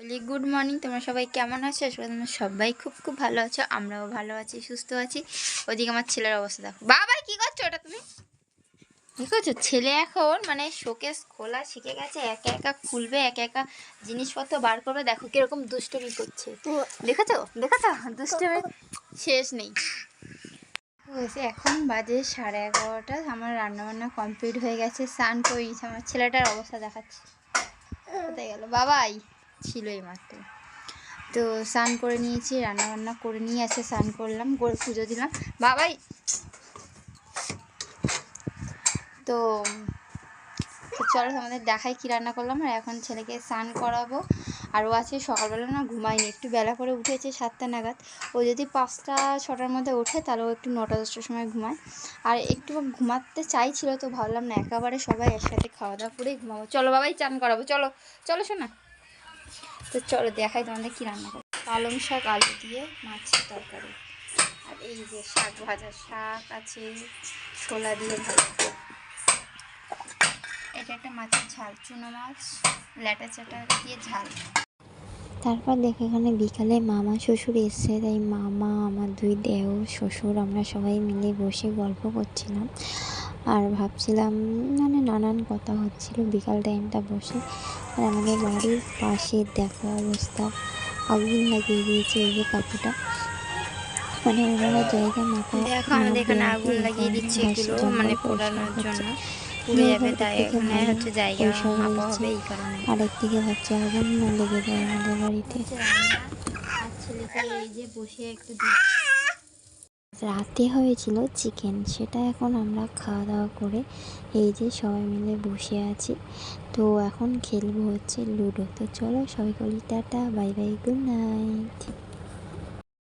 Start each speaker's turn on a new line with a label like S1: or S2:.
S1: বলি, good morning, তোমরা সবাই কেমন আছো? আসলে তোমরা সবাই খুব খুব ভালো আছো, আমরাও ভালো আছি, সুস্থ আছি। ওদিকে আমার ছেলের অবস্থা দেখো। বাবা, কি করছ ওটা তুমি? কি করছ? ছেলে এখন মানে শোকেস খোলা শিখে গেছে, একা একা খুলবে, একা একা জিনিসপত্র বার করবে। দেখো কীরকম দুষ্টমি করছে। দেখেছ? দেখেছ? দুষ্টমি শেষ নেই। হয়েছে এখন বাজে সাড়ে এগারোটা, আমার রান্নাবান্না কমপ্লিট হয়ে গেছে, স্নান করে আমার ছেলেটার অবস্থা দেখাচ্ছে। কোথায় গেল? বাবাই! ছিল এই মাত্র। তো স্নান করে নিয়েছি রান্না বান্না করে নিয়ে এসে স্নান করলাম, করে পুজো দিলাম। বাবাই! তো চলো আমাদের দেখাই কী রান্না করলাম, আর এখন ছেলেকে স্নান করাবো। আর ও আছে সকালবেলা না ঘুমায়নি, একটু বেলা করে উঠেছে সাতটা নাগাদ। ও যদি পাঁচটা, ছটার মধ্যে ওঠে তাহলে ও একটু নটা, দশটার সময় ঘুমায়। আর একটু ঘুমাতে চাইছিল তো ভাবলাম না, একেবারে সবাই একসাথে খাওয়া দাওয়া করেই ঘুমাবো। চলো বাবাই, চান করাবো, চলো চলো শোনা তো চলো দেখাই তোমাদের কী রান্না করো পালং শাক, আলু দিয়ে মাছের তরকারি। আর এই যে শাক, ভাজা শাক আছে, ছোলা দিয়ে ভাজা এটা একটা মাছের ঝাল, চুনো মাছ, ল্যাটা চাটা দিয়ে ঝাল।
S2: তারপর দেখো এখানে বিকালে মামা শ্বশুর এসছে, তাই মামা, আমার দুই দেও, শ্বশুর, আমরা সবাই মিলে বসে গল্প করছিলাম। আর ভাবছিলাম মানে নানান কথা হচ্ছিল বিকাল টাইমটা বসে। আর আমাদের বাড়ির পাশে দেখো অবস্থা। আগুন লাগিয়ে দিয়েছে এই যে কাকুটা মানে ওনারা জায়গা মাথা
S1: দেখো আমাদের এখানে আগুন লাগিয়ে দিচ্ছে এগুলো মানে পোড়ানোর জন্য। কারণে।
S2: আরেকদিকে হচ্ছে আগুন লেগে যায় আমাদের বাড়িতে।
S1: আর ছেলেকে এই যে বসে একটু
S2: রাতে হয়েছিল চিকেন সেটা এখন আমরা খাওয়া দাওয়া করে এই যে সবাই মিলে বসে আছি। তো এখন খেলব হচ্ছে লুডো। তো চলো সবাই বলি tata, bye bye, good night.